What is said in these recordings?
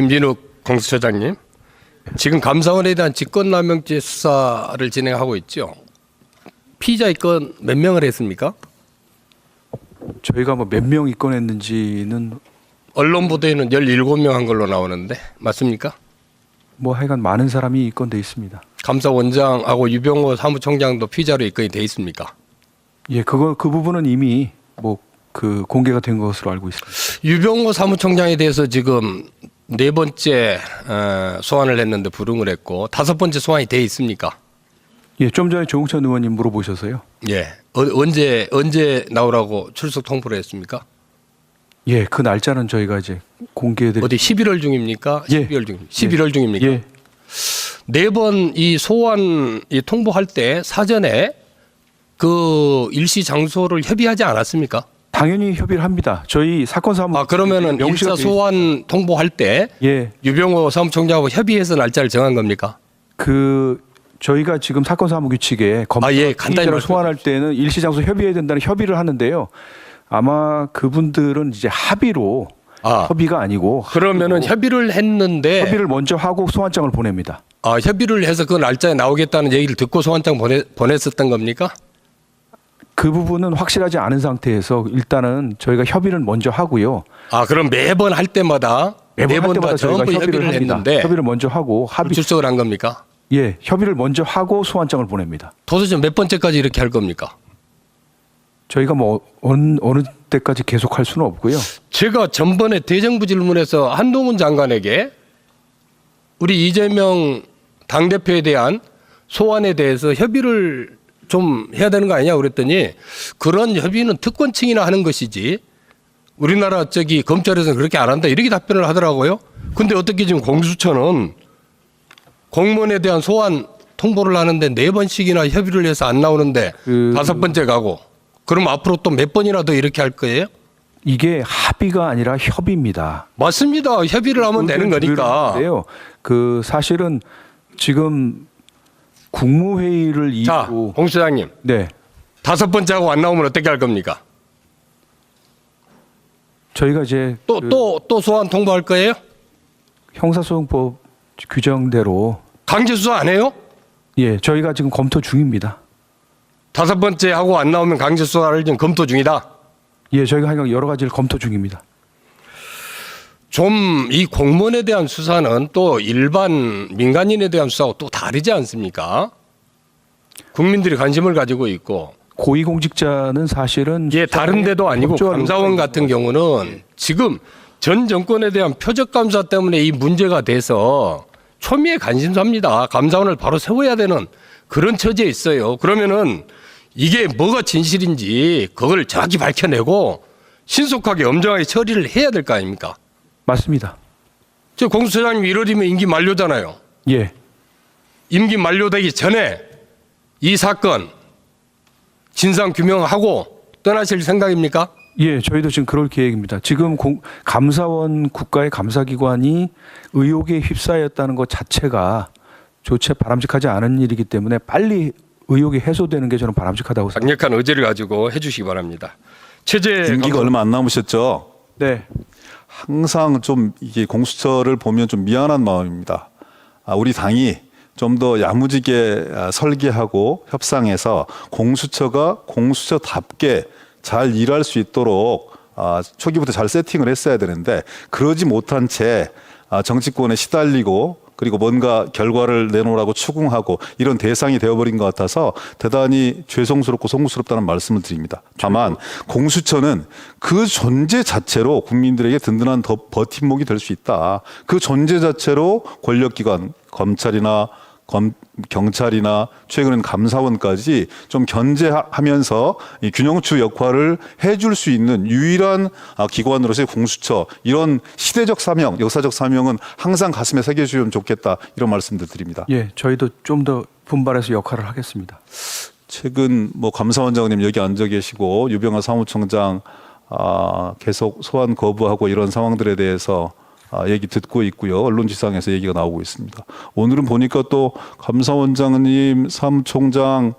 김진욱 공수처장님, 지금 감사원에 대한 직권남용죄 수사를 진행하고 있죠. 피의자 입건 몇 명을 했습니까? 저희가 뭐 몇 명 입건했는지는 언론 보도에는 17명 한 걸로 나오는데 맞습니까? 뭐 하여간 많은 사람이 입건돼 있습니다. 감사원장하고 유병호 사무총장도 피의자로 입건이 돼 있습니까? 예, 그거 그 부분은 이미 뭐 그 공개가 된 것으로 알고 있습니다. 유병호 사무총장에 대해서 지금 네 번째 어, 소환을 했는데 불응을 했고 다섯 번째 소환이 돼 있습니까? 예, 좀 전에 조홍천 의원님 물어보셔서요. 예. 어, 언제 언제 나오라고 출석 통보를 했습니까? 예, 그 날짜는 저희가 이제 공개해드릴 어디 11월 중입니까? 예. 12월 중 11월 중입니까? 예, 네번 이 소환 이 통보할 때 사전에 그 일시 장소를 협의하지 않았습니까? 당연히 협의를 합니다. 저희 사건 사무 아 그러면은 명시가 일사 돼 있- 소환 통보할 때 예, 유병호 사무총장하고 협의해서 날짜를 정한 겁니까? 그 저희가 지금 사건 사무 규칙에 검사 아, 예. 간단히 피의자를 말씀- 소환할 때는 일시 장소 협의해야 된다는 협의를 하는데요. 아마 그분들은 이제 합의로 아 협의가 아니고 그러면은 협의를 했는데 협의를 먼저 하고 소환장을 보냅니다. 아 협의를 해서 그 날짜에 나오겠다는 얘기를 듣고 소환장 보내 보냈었던 겁니까? 그 부분은 확실하지 않은 상태에서 일단은 저희가 협의를 먼저 하고요. 아 그럼 매번 할 때마다 매번 할 때마다 저희가 전부 협의를, 협의를 합니다. 했는데 협의를 먼저 하고 합의 출석을 한 겁니까? 예 협의를 먼저 하고 소환장을 보냅니다. 도대체 몇 번째까지 이렇게 할 겁니까? 저희가 뭐 어느, 어느 때까지 계속 할 수는 없고요. 제가 전번에 대정부 질문에서 한동훈 장관에게 우리 이재명 당 대표에 대한 소환에 대해서 협의를 좀 해야 되는 거 아니냐 그랬더니 그런 협의는 특권층이나 하는 것이지 우리나라 저기 검찰에서는 그렇게 안 한다 이렇게 답변을 하더라고요. 근데 어떻게 지금 공수처는 공무원에 대한 소환 통보를 하는데 네 번씩이나 협의를 해서 안 나오는데 그- 다섯 번째 가고 그럼 앞으로 또 몇 번이나 더 이렇게 할 거예요? 이게 합의가 아니라 협의입니다. 맞습니다. 협의를 하면 되는 거니까. 그 사실은 지금 국무회의를 자, 이유로 홍 수장님 네 다섯 번째 하고 안 나오면 어떻게 할 겁니까? 저희가 이제 또 그 또 또 소환 통보할 거예요? 형사소송법 규정대로 강제 수사 안 해요? 예 저희가 지금 검토 중입니다. 다섯 번째 하고 안 나오면 강제 수사를 지금 검토 중이다. 예 저희가 하여간 여러 가지를 검토 중입니다. 좀 이 공무원에 대한 수사는 또 일반 민간인에 대한 수사하고 또 다르지 않습니까? 국민들이 관심을 가지고 있고 고위공직자는 사실은 이게 다른 데도 아니고 감사원 같은 경우는 지금 전 정권에 대한 표적 감사 때문에 이 문제가 돼서 초미의 관심사입니다. 감사원을 바로 세워야 되는 그런 처지에 있어요. 그러면은 이게 뭐가 진실인지 그걸 정확히 밝혀내고 신속하게 엄정하게 처리를 해야 될 거 아닙니까? 맞습니다. 저 공수처장님 1월이면 임기 만료잖아요. 예 임기 만료되기 전에 이 사건 진상 규명하고 떠나실 생각입니까? 예, 저희도 지금 그럴 계획입니다. 지금 공, 감사원 국가의 감사기관이 의혹에 휩싸였다는 것 자체가 조차 바람직하지 않은 일이기 때문에 빨리 의혹이 해소되는 게 저는 바람직하다고 생각합니다. 강력한 의지를 가지고 해주시기 바랍니다. 체제 임기가 얼마 안 남으셨죠? 네, 항상 좀 이게 공수처를 보면 좀 미안한 마음입니다. 아, 우리 당이 좀 더 야무지게 아, 설계하고 협상해서 공수처가 공수처답게 잘 일할 수 있도록 아, 초기부터 잘 세팅을 했어야 되는데 그러지 못한 채 아, 정치권에 시달리고 그리고 뭔가 결과를 내놓으라고 추궁하고 이런 대상이 되어버린 것 같아서 대단히 죄송스럽고 송구스럽다는 말씀을 드립니다. 다만 공수처는 그 존재 자체로 국민들에게 든든한 더 버팀목이 될 수 있다. 그 존재 자체로 권력기관 검찰이나 검, 경찰이나 최근엔 감사원까지 좀 견제하면서 이 균형추 역할을 해줄 수 있는 유일한 아, 기관으로서의 공수처 이런 시대적 사명, 역사적 사명은 항상 가슴에 새겨주면 좋겠다 이런 말씀들 드립니다. 예, 저희도 좀 더 분발해서 역할을 하겠습니다. 최근 뭐 감사원장님 여기 앉아 계시고 유병아 사무총장 아, 계속 소환 거부하고 이런 상황들에 대해서 아, 얘기 듣고 있고요. 언론지상에서 얘기가 나오고 있습니다. 오늘은 보니까 또 감사원장님, 사무총장,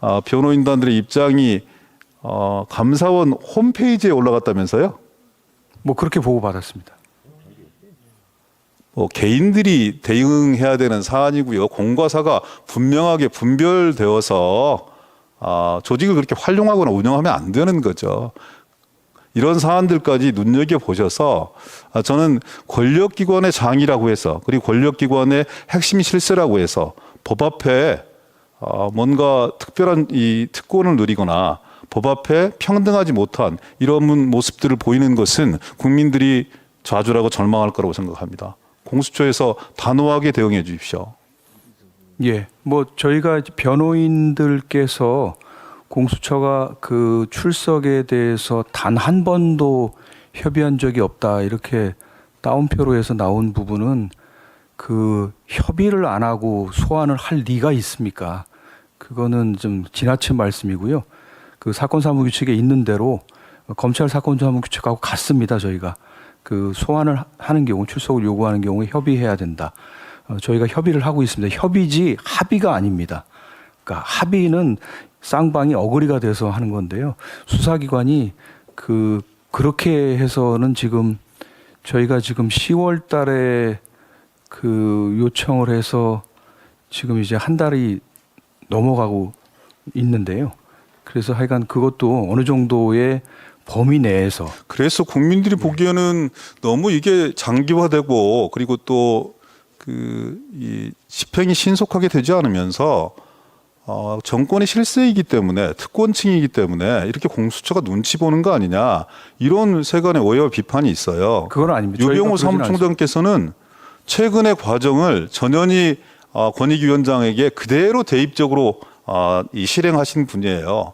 아, 변호인단들의 입장이 어, 감사원 홈페이지에 올라갔다면서요? 뭐 그렇게 보고 받았습니다. 뭐 개인들이 대응해야 되는 사안이고요. 공과 사가 분명하게 분별되어서 아, 조직을 그렇게 활용하거나 운영하면 안 되는 거죠. 이런 사안들까지 눈여겨 보셔서 아, 저는 권력기관의 장이라고 해서 그리고 권력기관의 핵심 실세라고 해서 법 앞에 어, 뭔가 특별한 이 특권을 누리거나 법 앞에 평등하지 못한 이런 모습들을 보이는 것은 국민들이 좌절하고 절망할 거라고 생각합니다. 공수처에서 단호하게 대응해 주십시오. 예, 뭐 저희가 변호인들께서 공수처가 그 출석에 대해서 단 한 번도 협의한 적이 없다 이렇게 따옴표로 해서 나온 부분은 그 협의를 안 하고 소환을 할 리가 있습니까? 그거는 좀 지나친 말씀이고요. 그 사건 사무 규칙에 있는 대로 검찰 사건 사무 규칙하고 같습니다. 저희가 그 소환을 하- 하는 경우 출석을 요구하는 경우에 협의해야 된다. 어, 저희가 협의를 하고 있습니다. 협의지 합의가 아닙니다. 그러니까 합의는 쌍방이 어그리가 돼서 하는 건데요. 수사기관이 그 그렇게 해서는 지금 저희가 지금 10월 달에 그 요청을 해서 지금 이제 한 달이 넘어가고 있는데요. 그래서 하여간 그것도 어느 정도의 범위 내에서 그래서 국민들이 보기에는 너무 이게 장기화되고 그리고 또 그 이 집행이 신속하게 되지 않으면서 어, 정권의 실세이기 때문에 특권층이기 때문에 이렇게 공수처가 눈치 보는 거 아니냐 이런 세간의 오해와 비판이 있어요. 그건 아닙니다. 유병호 사무총장께서는 최근의 과정을 전현희 어, 권익위원장에게 그대로 대입적으로 어, 이 실행하신 분이에요.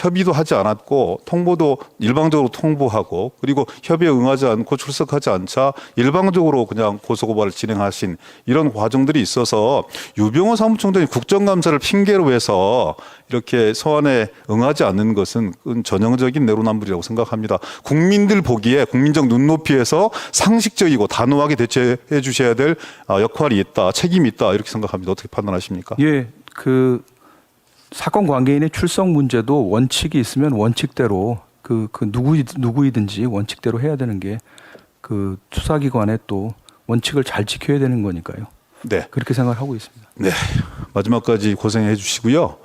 협의도 하지 않았고 통보도 일방적으로 통보하고 그리고 협의에 응하지 않고 출석하지 않자 일방적으로 그냥 고소고발을 진행하신 이런 과정들이 있어서 유병호 사무총장이 국정감사를 핑계로 해서 이렇게 소환에 응하지 않는 것은 전형적인 내로남불이라고 생각합니다. 국민들 보기에 국민적 눈높이에서 상식적이고 단호하게 대처해 주셔야 될 아, 역할이 있다, 책임이 있다 이렇게 생각합니다. 어떻게 판단하십니까? 예, 그 사건 관계인의 출석 문제도 원칙이 있으면 원칙대로 그, 그 누구 누구이든지 원칙대로 해야 되는 게 그 수사기관의 또 원칙을 잘 지켜야 되는 거니까요. 네. 그렇게 생각하고 있습니다. 네. 마지막까지 고생해 주시고요.